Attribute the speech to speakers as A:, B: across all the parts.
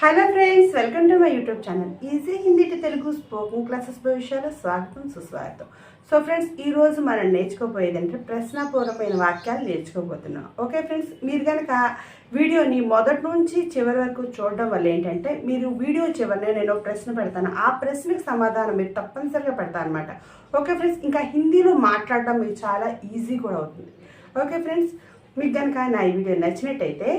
A: Hello friends welcome to my YouTube channel. Easy Hindi to Telugu spoking classes భవిష్యాలు స్వాగతం సుస్వాగతం. So friends ఈరోజు మనం నేర్చుకోబోయేది అంటే ప్రశ్నపూర్వమైన వాక్యాలు నేర్చుకోబోతున్నాం. ఓకే ఫ్రెండ్స్ మీరు కనుక వీడియోని మొదటి నుంచి చివరి వరకు చూడడం వల్ల ఏంటంటే మీరు వీడియో చివరిలో నేను ప్రశ్న పెడతాను. ఆ ప్రశ్నకు సమాధానం మీరు తప్పనిసరిగా పెడతాను అనమాట ఓకే ఫ్రెండ్స్ ఇంకా హిందీలో మాట్లాడడం మీకు చాలా ఈజీ కూడా అవుతుంది. ఓకే ఫ్రెండ్స్ మీకు కనుక నా ఈ వీడియో నచ్చినట్టయితే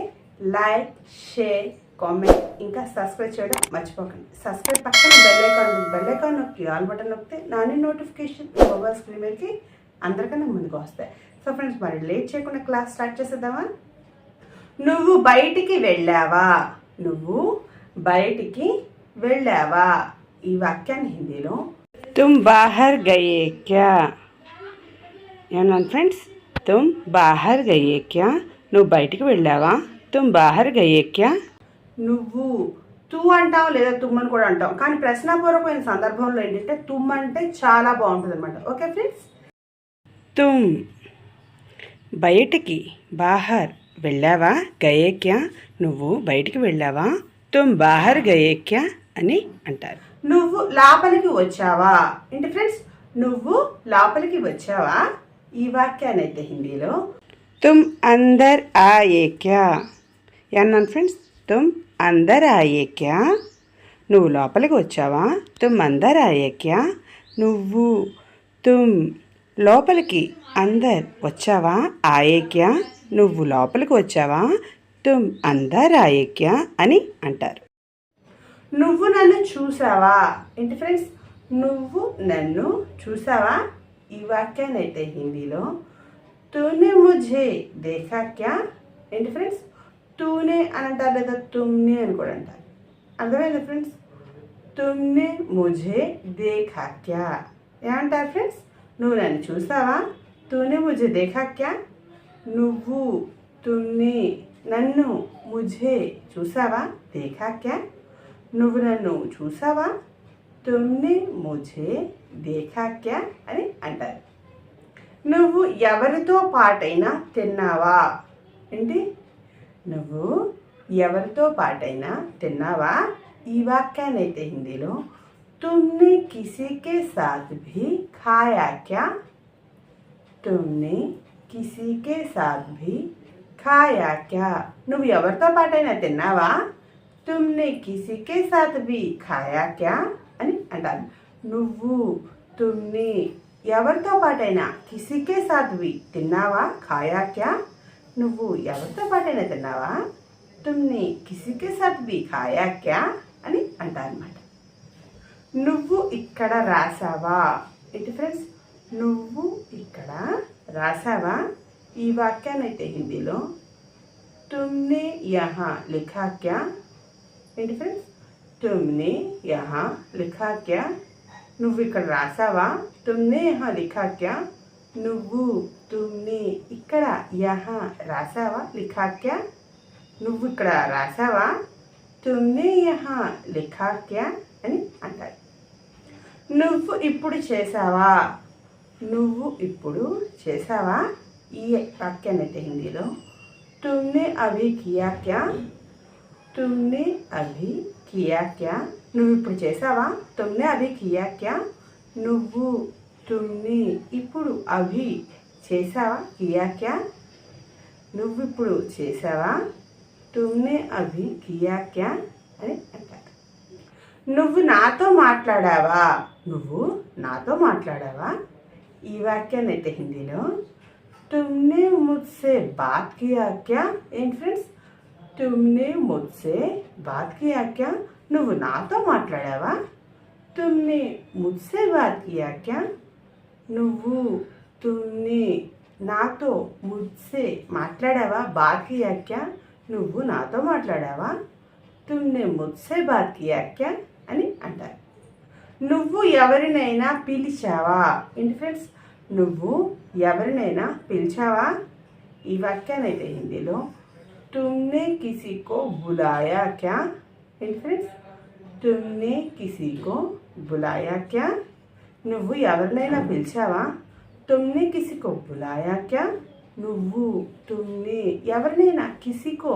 A: లైక్ షేర్ కామెంట్ ఇంకా సబ్స్క్రైబ్ చేయడం మర్చిపోకండి. సబ్స్క్రైబ్ పక్కన బెల్ ఐకాన్ ఉంది. బెల్ ఐకాన్ నొక్కి ఆల్ బటన్ నొక్కితే నాని నోటిఫికేషన్ మొబైల్ స్క్రీన్ మీదకి అందరికన్నా ముందుకు వస్తాయి. సో ఫ్రెండ్స్ మరి లేట్ చేయకుండా క్లాస్ స్టార్ట్ చేసేద్దామా? నువ్వు బయటికి వెళ్ళావా? నువ్వు బయటికి వెళ్ళావా? ఈ వాక్యాన్ని హిందీలో తుమ్ బాహర్ గయే క్యా? ఏమన్నాను ఫ్రెండ్స్ తుమ్ బాహర్ గయే క్యా? నువ్వు బయటికి వెళ్ళావా? తుమ్ బాహర్ గయే క్యా? నువ్వు తూ అంటాం లేదా తుమ్ అని కూడా అంటాం కానీ ప్రశ్నాపూర్వకమైన సందర్భంలో ఏంటంటే తుమ్ అంటే చాలా బాగుంటుంది అనమాట ఓకే ఫ్రెండ్స్? తుమ్. బయటికి బాహర్ వెళ్ళావా? గయేక్యా. నువ్వు బయటికి వెళ్ళావా? తుమ్ బాహర్ గయేక్యా అని అంటారు. నువ్వు లోపలికి వచ్చావా? ఏంటి ఫ్రెండ్స్? నువ్వు లోపలికి వచ్చావా? ఈ వాక్యాన్ని అయితే హిందీలో. తుమ్ అందర్ ఆయే క్యా అన్నాను ఫ్రెండ్స్? తుమ్ అందరు ఆయక్యా నువ్వు లోపలికి వచ్చావా? తుమ్ అందరు ఆయక్యా నువ్వు తుమ్ లోపలికి అందర్ వచ్చావా? ఆయేక్యా. నువ్వు లోపలికి వచ్చావా? తుమ్ అందర్ ఆయక్యా అని అంటారు. నువ్వు నన్ను చూసావా? ఏంటి ఫ్రెండ్స్ నువ్వు నన్ను చూసావా? ఈ వాక్యాన్ని అయితే హిందీలో తూనే ముజే దేఖా క్యా ఏంటి ఫ్రెండ్స్ తూనే అని అంటారు లేదా తుమ్నే అని కూడా అంటారు. అర్థమైంది ఫ్రెండ్స్? తుమ్నే ముజే దేఖా క్యా ఏమంటారు ఫ్రెండ్స్? నువ్వు నన్ను చూసావా? తూనే ముజే దేఖా క్యా నువ్వు తుమ్నే నన్ను ముజే చూసావా? దేఖా క్యా నువ్వు నన్ను చూసావా? తుమ్నే ముజే దేఖా క్యా అని అంటారు. నువ్వు ఎవరితో పాటైనా తిన్నావా? ఏంటి? నువ్వు ఎవరితో పాటైనా తిన్నావా? ఈ వాక్యాన్ని అయితే హిందీలో తుమ్నే కిసీకే సాత్ భీ ఖాయా క్యా? తుమ్నే కిసీకే సాత్ భీ ఖాయా క్యా? నువ్వు ఎవరితో పాటైనా తిన్నావా? తుమ్నే కిసీకే సాత్ భీ ఖాయా క్యా? అని అంటారు. నువ్వు తుమ్ని ఎవరితో పాటైనా కిసీకే సాత్ భీ తిన్నావా? ఖాయా క్యా? నువ్వు ఎవరితో పాటైనా తిన్నావా? తుమ్ని కిసికి సాత్ భీ ఖాయా క్యా అని అంటారనమాట నువ్వు ఇక్కడ రాసావా? ఏంటి ఫ్రెండ్స్? నువ్వు ఇక్కడ రాసావా? ఈ వాక్యానైతే హిందీలో తుమ్నే యహా లిఖా క్యా ఏంటి ఫ్రెండ్స్? తుమ్నే యహా లిఖా క్యా నువ్వు ఇక్కడ రాసావా? తుమ్నే యహా లిఖా క్యా నువ్వు తుమ్నే ఇక్కడ యహా రాసావా? లిఖా క్యా నువ్వు ఇక్కడ రాసావా? తుమ్నే యహా లిఖా క్యా అని అంటారు నువ్వు ఇప్పుడు చేసావా? నువ్వు ఇప్పుడు చేసావా? ఈ వాక్యాన్ని అయితే హిందీలో. తుమ్నే అభి కియా క్యా తుమ్నే అభి కియా క్యా నువ్వు ఇప్పుడు చేసావా? తుమ్నే అభి కియా క్యా నువ్వు తుమ్ని ఇప్పుడు అభి చేసావా కియా క్యా నువ్వు ఇప్పుడు చేసావా తుమ్నే అభి కియా క్యా అని అంటారు. నువ్వు నాతో మాట్లాడావా? నువ్వు నాతో మాట్లాడావా? ఈ వాక్యాన్ని అయితే హిందీలో తుమ్నే ముజ్సే బాత్ కియా క్యా ఏంటి ఫ్రెండ్స్ తుమ్నే ముజ్సే బాత్ కియా క్యా నువ్వు నాతో మాట్లాడావా? తుమ్నే ముజ్సే బాత్ కియా క్యా నువ్వు తుని నాతో ముద్సే మాట్లాడావా బాకీ కియా నువ్వు నాతో మాట్లాడావా తుమ్నే ముద్సే బాత్ అని అంటారు నువ్వు ఎవరినైనా పిలిచావా ఏంటి ఫ్రెండ్స్ నువ్వు ఎవరినైనా పిలిచావా ఈ వాక్యానైతే హిందీలో తుమ్నే కిసీకో బులాయా క్యా ఏంటి ఫ్రెండ్స్ తుమ్నే కిసీకో బులాయా క్యా నువ్వు ఎవరినైనా పిలిచావా తుమ్నే కిసికో బులాయా క్యా నువ్వు తుమ్నే ఎవరినైనా కిసికో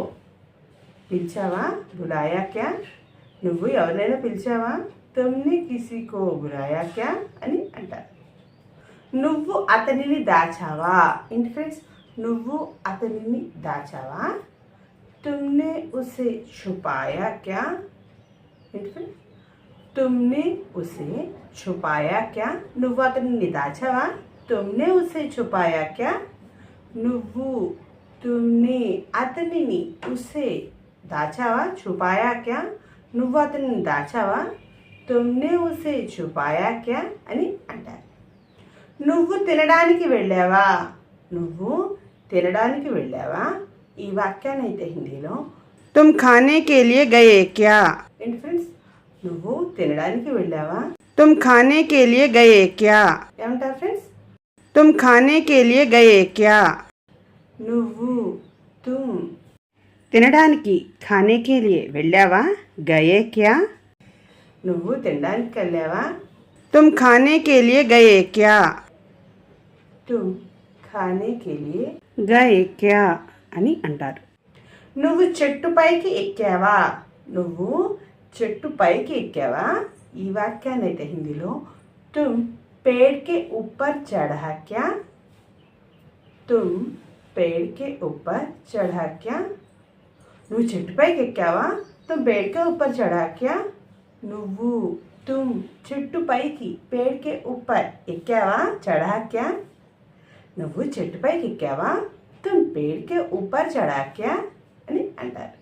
A: పిలిచావా బులాయా క్యా నువ్వు ఎవరినైనా పిలిచావా తుమ్ని కిసికో బులాయా క్యా అని అంటారు నువ్వు అతనిని దాచావా ఏంటి ఫ్రెండ్స్ నువ్వు అతనిని దాచావా తుమ్నే ఉసే ఛుపాయా క్యా ఏంటి ఫ్రెండ్స్ తుమ్నే ఉసే ఛుపాయా క్యా నువ్వు అతనిని దాచావా తుమ్నే ఉసే ఛుపాయా క్యా నువ్వు తుమ్నే అతనిని ఉసే దాచావా ఛుపాయా క్యా నువ్వు అతనిని దాచావా తుమ్నే ఉసే ఛుపాయా క్యా అని అంటారు। నువ్వు తినడానికి వెళ్ళావా? నువ్వు తినడానికి వెళ్ళావా? ఈ వాక్యాన్ని అయితే హిందీలో తుమ్ ఖానే కే లియే గయే క్యా ఏంటి ఫ్రెండ్స్ నువ్వు తినడానికి వెళ్ళావా? తుమ్ ఖానే కే లియే గయే క్యా ఏమంటారు ఫ్రెండ్స్ తుమ్ లియే గయే క్యా నువ్వు తుమ్. తినడానికి ఖానే కే లియే వెళ్ళావా? గయే క్యా? నువ్వు తినడానికి వెళ్ళావా? తుమ్ ఖానే క్యా? తుమ్ ఖానే కే లియే. గయే క్యా? అని అంటారు. నువ్వు చెట్టు పైకి ఎక్కావా? నువ్వు చెట్టు పైకి ఎక్కావా? ఈ వాక్యాన్ని అయితే హిందీలో తుమ్ पेड़ के ऊपर चढ़ा क्या? तुम पेड़ के ऊपर चढ़ा क्या? నువ్వు చెట్టుపైకి ఎక్కావా తుమ్ పేడ్కే ఉప్పర్ చడాక్యా నువ్వు తుమ్ చెట్టుపైకి పేడ్కే ఉప్పర్ ఎక్కావా చడాక్యా నువ్వు చెట్టుపైకి ఎక్కావా తుమ్ పేడ్కే ఉప్పర్ చడాక్యా అని అంటారు.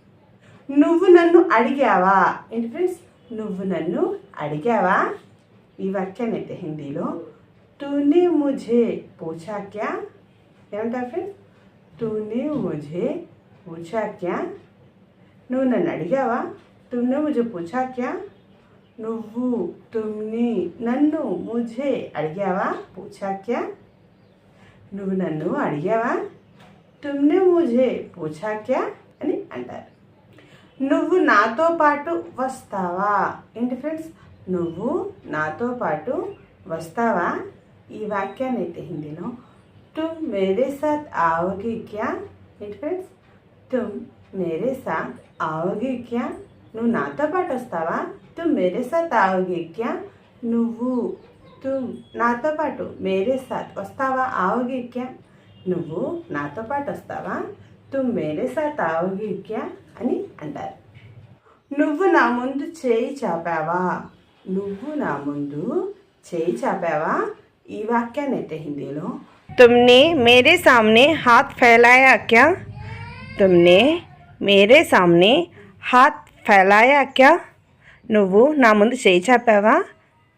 A: నువ్వు నన్ను అడిగావా ఏంటి ఫ్రెండ్స్ నువ్వు నన్ను అడిగావా वाक्या हिंदी तूने मुझे पूछा क्या क्या फिर तूने मुझे पूछा क्या नुन अड़गावा तुमने मुझे पूछा क्या नुव्वू तुमने नन्नु मुझे अड़गावा पूछा क्या नुव्वु नन्नु अड़गावा तुमने मुझे पूछा क्या अंटार नुव्वु ना तो पाटू वस्तावा एंड నువ్వు నాతో పాటు వస్తావా? ఈ వాక్యాన్నైతే హిందీలో. తుమ్ మేరే సాత్ ఆవగి క్యా? ఇట్ ఫ్రెండ్స్ తుమ్ మేరే సాత్ ఆవగి క్యా? నువ్వు నాతో పాటు వస్తావా? తుమ్ మేరే సాత్ ఆవగి క్యా? నువ్వు తుమ్ నాతో పాటు మేరే సాత్ వస్తావా? ఆవగి క్యా? నువ్వు నాతో పాటు వస్తావా? తుమ్ మేరే సాత్ ఆవగి క్యా? అని అంటారు. నువ్వు నా ముందు చేయి చాపావా? నువ్వు నా ముందు చేయి చాపావా? ఈ వాక్యాన్ని అయితే హిందీలో.
B: తుమ్నే మేరే సామ్నే హాత్ ఫైలాయా క్యా? తుమ్నే మేరే సామ్నే హాత్ ఫైలాయా క్యా? నువ్వు నా ముందు చేయి చాపావా?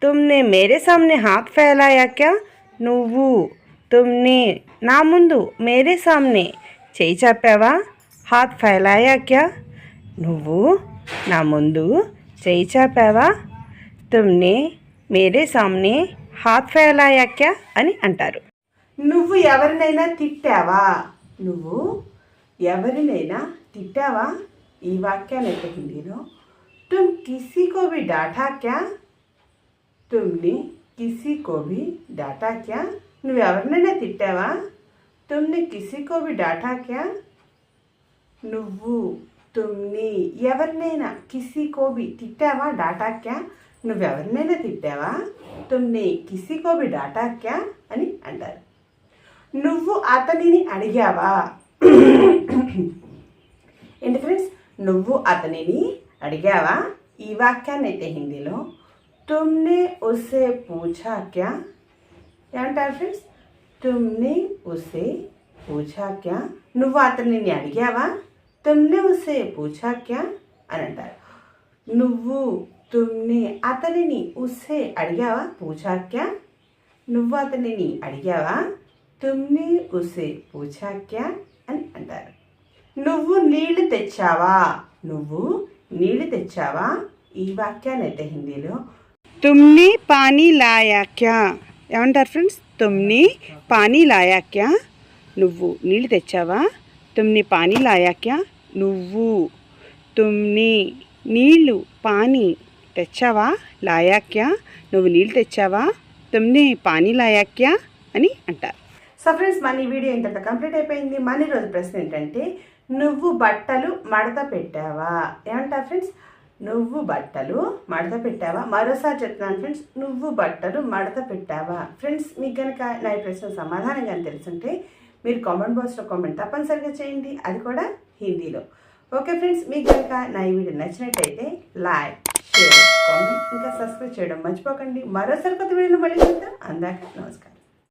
B: తుమ్నే మేరే సామ్నే హాత్ ఫైలాయా క్యా? నువ్వు తుమ్నే నా ముందు మేరే సామ్నే చేయి చాపావా? హాత్ ఫైలాయా క్యా? నువ్వు నా ముందు చేయి చాపావా? తుమ్నే మేరే సామ్నే హాత్ ఫైలాయా క్యా అని అంటారు.
A: నువ్వు ఎవరినైనా తిట్టావా? నువ్వు ఎవరినైనా తిట్టావా? ఈ వాక్యాన్ని అయితే హిందీలో తుమ్ కిసీ కో భీ డాటా క్యా? తుమ్ని కిసీ కో భీ డాటా క్యా? నువ్వు ఎవరినైనా తిట్టావా? తుమ్ని కిసీ కో భీ డాటా క్యా? నువ్వు తుమ్ని ఎవరినైనా కిసీ కోబి తిట్టావా? డాటా క్యా? నువ్వెవరినైనా తిట్టావా? తుమ్ని కిసి డాటా క్యా అని అంటారు. నువ్వు అతనిని అడిగావా? ఏంటి ఫ్రెండ్స్? నువ్వు అతనిని అడిగావా? ఈ వాక్యాన్ని అయితే హిందీలో తుమ్నే ఉసే పూఛా క్యా ఏమంటారు ఫ్రెండ్స్? తుమ్నే ఉసే పూఛా క్యా నువ్వు అతనిని అడిగావా? తుమ్నే ఉసే పూఛా క్యా అని అంటారు. నువ్వు తుమ్నే అతనిని ఉస్సే అడిగావా పూజాక్యా నువ్వు అతనిని అడిగావా తుమ్నే ఉసే పూజాక్యా అని అంటారు నువ్వు నీళ్ళు తెచ్చావా నువ్వు నీళ్ళు తెచ్చావా ఈ వాక్యాన్ని అయితే హిందీలో
B: తుమ్ని పానీ లాయాక్యా ఏమంటారు ఫ్రెండ్స్ తుమ్ని పానీ లాయాక్యా నువ్వు నీళ్ళు తెచ్చావా తుమ్ని పానీ లాయాక్యా నువ్వు తుమ్ని నీళ్ళు పానీ తెచ్చావా? లాయాక్యా? నువ్వు నీళ్ళు తెచ్చావా? తొమ్మిది పానీ లాయాక్యా? అని అంటారు.
A: సో ఫ్రెండ్స్ మన ఈ వీడియో ఇంత కంప్లీట్ అయిపోయింది. మన రోజు ప్రశ్న ఏంటంటే నువ్వు బట్టలు మడత పెట్టావా? ఏమంటారు ఫ్రెండ్స్? నువ్వు బట్టలు మడత పెట్టావా? మరోసారి చెప్తున్నాను ఫ్రెండ్స్ నువ్వు బట్టలు మడత పెట్టావా? ఫ్రెండ్స్ మీకు కనుక నా ఈ ప్రశ్న సమాధానం కానీ తెలుసుంటే మీరు కామెంట్ బాక్స్లో కామెంట్ తప్పనిసరిగా చేయండి. అది కూడా హిందీలో. ఓకే ఫ్రెండ్స్ మీకు కనుక నా ఈ వీడియో నచ్చినట్టయితే లైక్ షేర్ కామెంట్ ఇంకా సబ్స్క్రైబ్ చేయడం మర్చిపోకండి. మరోసారి కొత్త వీడియోలో మళ్ళీ చూద్దాం అందాక నమస్కారం.